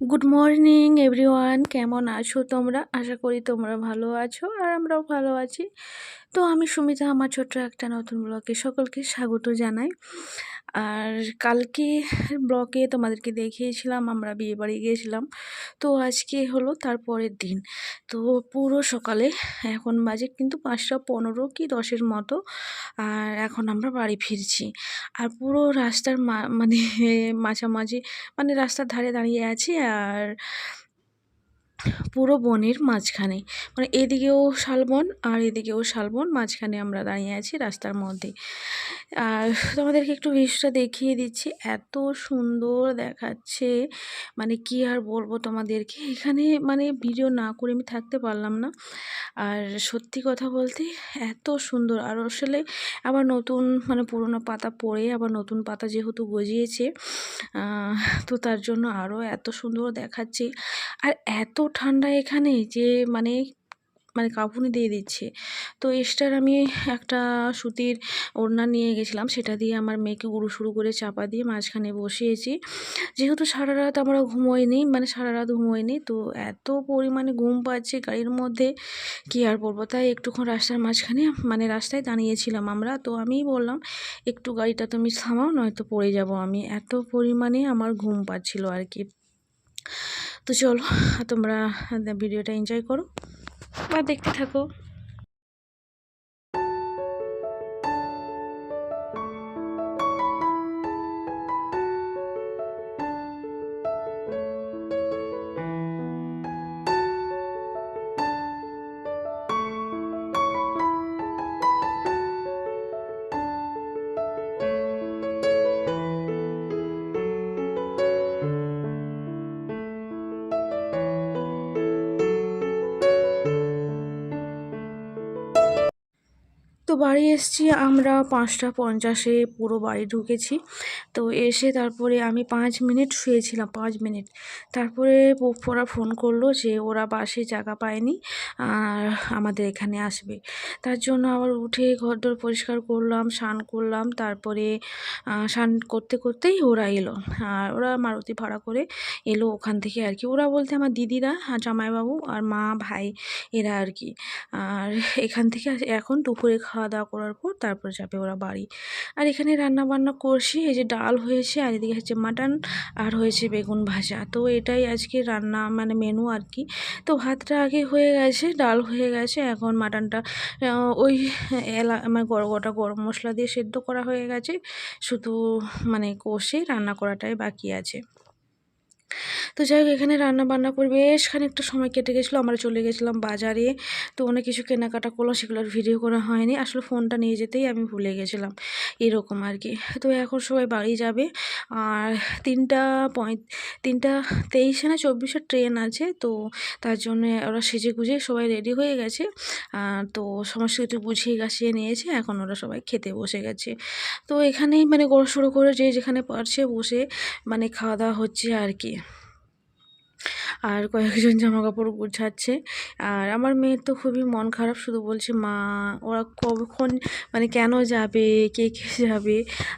Good morning everyone কেমন আছো তোমরা? আশা করি তোমরা ভালো আছো আর আমরাও ভালো আছি। তো আমি সুমিতা, আমার ছোট্ট একটা নতুন ব্লগে সকলকে স্বাগত জানাই। আর কালকে ব্লগে তোমাদেরকে দেখিয়েছিলাম, আমরা বিয়ে বাড়ি গিয়েছিলাম। তো আজকে হলো তার পরের দিন। তো পুরো সকালে এখন বাজে কিন্তু পাঁচটা পনেরো কি দশের মতো, আর এখন আমরা বাড়ি ফিরছি। আর পুরো রাস্তার মানে মাঝামাঝি মানে রাস্তার ধারে দাঁড়িয়ে আছি, আর পুরো বনের মাঝখানে। মানে এদিকেও শালবন আর এদিকেও শালবন, মাঝখানে আমরা দাঁড়িয়ে আছি রাস্তার মধ্যে। আর তোমাদেরকে একটু ভিউসটা দেখিয়ে দিচ্ছি, এত সুন্দর দেখাচ্ছে। মানে কি আর বলব তোমাদেরকে, এখানে মানে ভিডিও না করে আমি থাকতে পারলাম না। আর সত্যি কথা বলতে এত সুন্দর। আর আসলে আবার নতুন মানে পুরোনো পাতা পড়ে, আবার নতুন পাতা যেহেতু গজিয়েছে তো তার জন্য আরও এত সুন্দর দেখাচ্ছে। আর এত ঠান্ডা এখানে যে মানে মানে কাঁপুনি দিয়ে দিচ্ছে। তো এক্সট্রার আমি একটা সুতির ওড়না নিয়ে গেছিলাম, সেটা দিয়ে আমার মেয়েকে উড়ু শুরু করে চাপা দিয়ে মাঝখানে বসিয়েছি। যেহেতু সারা রাত আমরা ঘুমোইনি মানে সারা রাত ঘুমোইনি, তো এত পরিমাণে ঘুম পাচ্ছে গাড়ির মধ্যে, কি আর বলব? তাই একটুক্ষণ রাস্তার মাঝখানে মানে রাস্তায় দাঁড়িয়েছিলাম আমরা। তো আমিই বললাম, একটু গাড়িটা তুমি থামাও, নয়তো পড়ে যাব আমি। এত পরিমাণে আমার ঘুম পাচ্ছিল আর কি। তো চলো তোমরা ভিডিওটা এনজয় করো। বা দেখতে থাকো। বাড়ি এসেছি, আমরা পাঁচটা পঞ্চাশে পুরো বাড়ি ঢুকেছি। তো এসে তারপরে আমি পাঁচ মিনিট শুয়েছিলাম, পাঁচ মিনিট। তারপরে ওরা ফোন করল যে ওরা বাসে জায়গা পায়নি, আর আমাদের এখানে আসবে। তার জন্য আবার উঠে ঘরদোর পরিষ্কার করলাম, স্নান করলাম। তারপরে স্নান করতে করতেই ওরা এলো। আর ওরা মারুতি ভাড়া করে এলো ওখান থেকে আর কি। ওরা বলতে আমার দিদিরা জামাইবাবু, আর মা, ভাই, এরা আর কি। আর এখান থেকে এখন দুপুরে খাওয়া দাওয়া করার পর তারপর যাবে ওরা বাড়ি। আর এখানে রান্না বান্না করছি, এই যে ডাল হয়েছে আর এদিকে হচ্ছে মাটন আর হয়েছে বেগুন ভাজা। তো এটাই আজকে রান্না মানে মেনু আর কি। তো ভাতটা আগে হয়ে গেছে, ডাল হয়ে গেছে, এখন মাটনটা ওই এলা মানে গোটা গরম মশলা দিয়ে সেদ্ধ করা হয়ে গেছে। শুধু মানে কষে রান্না করাটাই বাকি আছে। তো যাই হোক, এখানে রান্না বান্না করে বেশ খানিকটা সময় কেটে গেছিল, আমরা চলে গেছিলাম বাজারে। তো অনেক কিছু কেনাকাটা করলাম সেগুলোর ভিডিও করা হয়নি। আসলে ফোনটা নিয়ে যেতেই আমি ভুলে গেছিলাম, এরকম আর কি। তো এখন সবাই বাড়ি যাবে, আর তিনটা পঁয়, তিনটা তেইশে না চব্বিশে ট্রেন আছে, তো তার জন্য ওরা সেজে গুজে সবাই রেডি হয়ে গেছে। তো সমস্ত কিছু গুছিয়ে গাছিয়ে নিয়েছে, এখন ওরা সবাই খেতে বসে গেছে। তো এখানেই মানে গড় শুরু করে যে যেখানে পারছে বসে মানে খাওয়া দাওয়া হচ্ছে আর কি। আর কয়েকজন জামা কাপড় গুছাচ্ছে। আর আমার মেয়ের তো খুবই মন খারাপ, শুধু বলছে, মা, ওরা কখন মানে কেন যাবে? কে কে যাবে?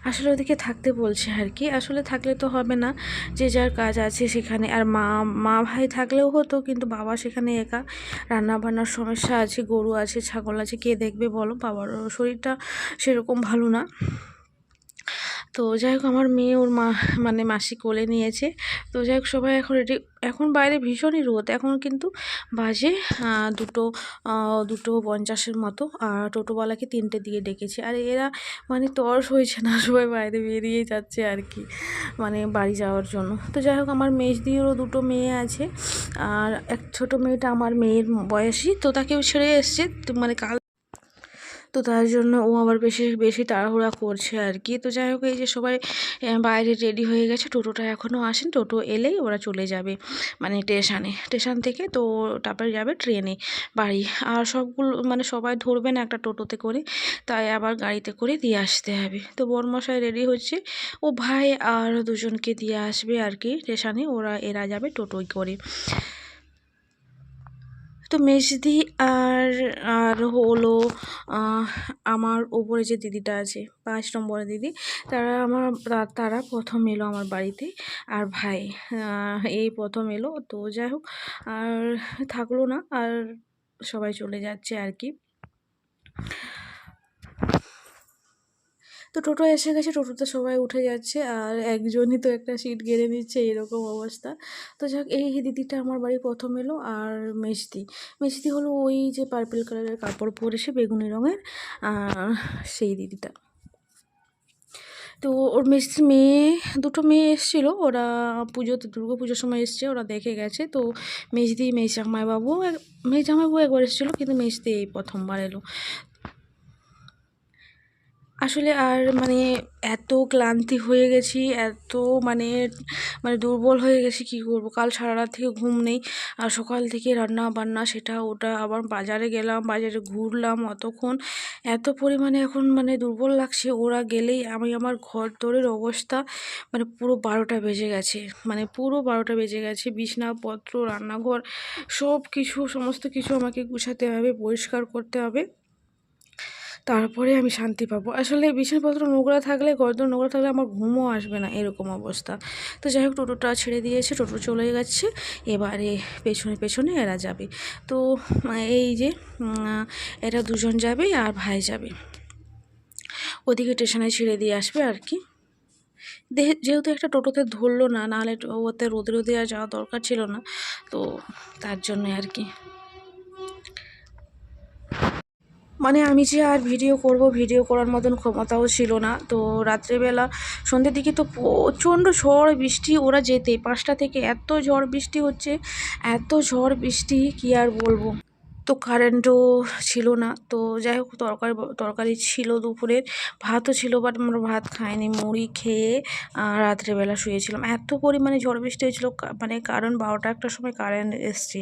আসলে ওদিকে থাকতে বলছে আর কি। আসলে থাকলে তো হবে না, যে যার কাজ আছে সেখানে। আর মা মা ভাই থাকলেও হতো, কিন্তু বাবা সেখানে একা। রান্না বান্নার সমস্যা আছে, গরু আছে, ছাগল আছে, কে দেখবে বলো? বাবার শরীরটা সেরকম ভালো না। তো যাই হোক, আমার মেয়ে ওর মা মানে মাসি কোলে নিয়েছে। তো যাই হোক, সবাই এখন রেডি এখন বাইরে ভীষণই রোদ। এখন কিন্তু বাজে দুটো দুটো পঞ্চাশের মতো। আর টোটোওয়ালাকে তিনটে দিয়ে ডেকেছে। আর এরা মানে তর্স হয়েছে না, সবাই বাইরে বেরিয়ে যাচ্ছে আর কি মানে বাড়ি যাওয়ার জন্য। তো যাই হোক, আমার মেজদিরও দুটো মেয়ে আছে। আর এক ছোটো মেয়েটা আমার মেয়ের বয়সী, তো তাকেও ছেড়ে এসছে। মানে কাল তো তার জন্য ও আবার বেশি বেশি তাড়াহুড়া করছে আর কি। তো যাই হোক, এই যে সবাই বাইরে রেডি হয়ে গেছে। টোটোটা এখনও আসেন। টোটো এলেই ওরা চলে যাবে মানে স্টেশনে। স্টেশন থেকে তো তারপরে যাবে ট্রেনে। বাড়ি। আর সবগুলো মানে সবাই ধরবে না একটা টোটোতে করে। তাই আবার গাড়িতে করে দিয়ে আসতে হবে। তো বরমশাই রেডি হচ্ছে। ও ভাই আর দুজনকে দিয়ে আসবে আর কি। স্টেশনে ওরা, এরা যাবে টোটোয় করে। তো মেজদি আর আর হলো আমার ওপরে যে দিদিটা আছে পাঁচ নম্বরের দিদি, তারা আমার তারা প্রথম এলো আমার বাড়িতে। আর ভাই এই প্রথম এলো, তো যাই হোক, আর থাকল না, আর সবাই চলে যাচ্ছে আর কি। তো টোটো এসে গেছে, টোটোতে সবাই উঠে যাচ্ছে আর একজনই তো একটা সিট গেড়ে নিচ্ছে, এরকম অবস্থা। তো যাক, এই দিদিটা আমার বাড়ি প্রথম এলো আর মেজদি মেজদি হলো ওই যে পার্পল কালারের কাপড় পরেছে বেগুনি রঙের আর সেই দিদিটা। তো ওর মেজদি মেয়ে, দুটো মেয়ে এসেছিল, ওরা পুজোতে, দুর্গা পুজোর সময় এসছে, ওরা দেখে গেছে। তো মেজদি মেজ জামাইবাবু মেজ জামাইবাবু একবার এসেছিল, কিন্তু মেজদি এই প্রথমবার এলো। আসলে আর মানে এত ক্লান্তি হয়ে গেছি, এত মানে মানে দুর্বল হয়ে গেছি, কী করব? কাল সারা রাত থেকে ঘুম নেই। আর সকাল থেকে রান্না বান্না সেটা ওটা আবার বাজারে গেলাম, বাজারে ঘুরলাম অতক্ষণ। এত পরিমাণে এখন মানে দুর্বল লাগছে, ওরা গেলেই আমি আমার ঘর দোরের অবস্থা মানে পুরো বারোটা বেজে গেছে। মানে পুরো বারোটা বেজে গেছে, বিছনাপত্র, রান্নাঘর সব কিছু সমস্ত কিছু আমাকে গুছাতে হবে, পরিষ্কার করতে হবে। তারপরে আমি শান্তি পাবো। আসলে বিছানাপত্র, নোংরা থাকলে গর্দন নোংরা থাকলে আমার ঘুমও আসবে না এরকম অবস্থা। তো যাই হোক, টোটোটা ছেড়ে দিয়েছে, টোটো চলে গেছে। এবারে পেছনে পেছনে এরা যাবে। তো, এই যে এরা দুজন যাবে আর ভাই যাবে। ওদিকে স্টেশনে ছেড়ে দিয়ে আসবে আর কি। যেহেতু একটা টোটোতে ধরলো না, নাহলে ওতে রোদে রোদে আর যাওয়া দরকার ছিল না। তো তার জন্য আর কি। মানে আমি যে আর ভিডিও করব, ভিডিও করার মতন ক্ষমতাও ছিল না। তো রাত্রেবেলা সন্ধ্যের দিকে তো প্রচণ্ড ঝড় বৃষ্টি, ওরা যেতে পাঁচটা থেকে এত ঝড় বৃষ্টি হচ্ছে, এত ঝড় বৃষ্টি, কি আর বলব? তো কারেন্টও ছিল না। তো যাই হোক, তরকারি তরকারি ছিল দুপুরের ভাতও ছিল বাট আমরা ভাত খাইনি, মুড়ি খেয়ে রাত্রেবেলা শুয়েছিলাম। এত পরিমাণে ঝড় বৃষ্টি হয়েছিল মানে কারণ বারোটা একটার সময় কারেন্ট এসছে,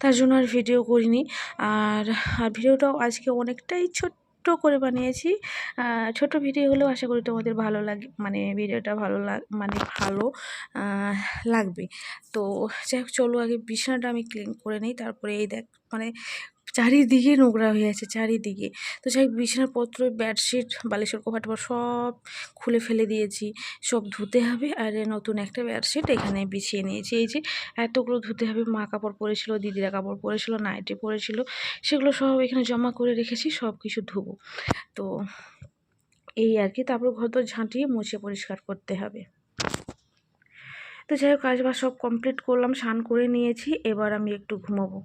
তার জন্য আর ভিডিও করিনি। আর আর ভিডিওটাও আজকে অনেকটাই ছোট্ট করে বানিয়েছি। ছোট ভিডিও হলেও আশা করি তোমাদের ভালো লাগে মানে ভিডিওটা ভালো লাগ মানে ভালো লাগবে। তো যাই চলো আগে বিছানাটা আমি ক্লিন করে নিই, তারপরে এই দেখ মানে চারিদিকে নোংরা হয়ে আছে, চারিদিকে। তো যাই বিছানাপত্র বেডশিট বালিশের কভার সব খুলে ফেলে দিয়েছি। সব ধুতে হবে আর নতুন একটা বেডশিট এখানে বিছিয়ে নিয়েছি। এই যে এতগুলো ধুতে হবে, মা কাপড় পরেছিল, দিদিরা কাপড় পরেছিল, নাইটি পরেছিল, সেগুলো সব এখানে জমা করে রেখেছি, সব কিছু ধুবো। তো এই আর কি, তারপর ঘর তো ঝাঁটিয়ে মুছে পরিষ্কার করতে হবে। তো যাই হোক কাজ বাজ সব কমপ্লিট করলাম, স্নান করে নিয়েছি, এবার আমি একটু ঘুমাবো।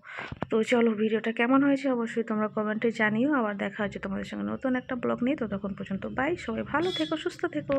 তো চলো, ভিডিওটা কেমন হয়েছে অবশ্যই তোমরা কমেন্টে জানিও। আবার দেখা হচ্ছে তোমাদের সঙ্গে নতুন একটা ব্লগ নিয়ে। তো তখন পর্যন্ত বাই সবাই ভালো থেকো, সুস্থ থেকো।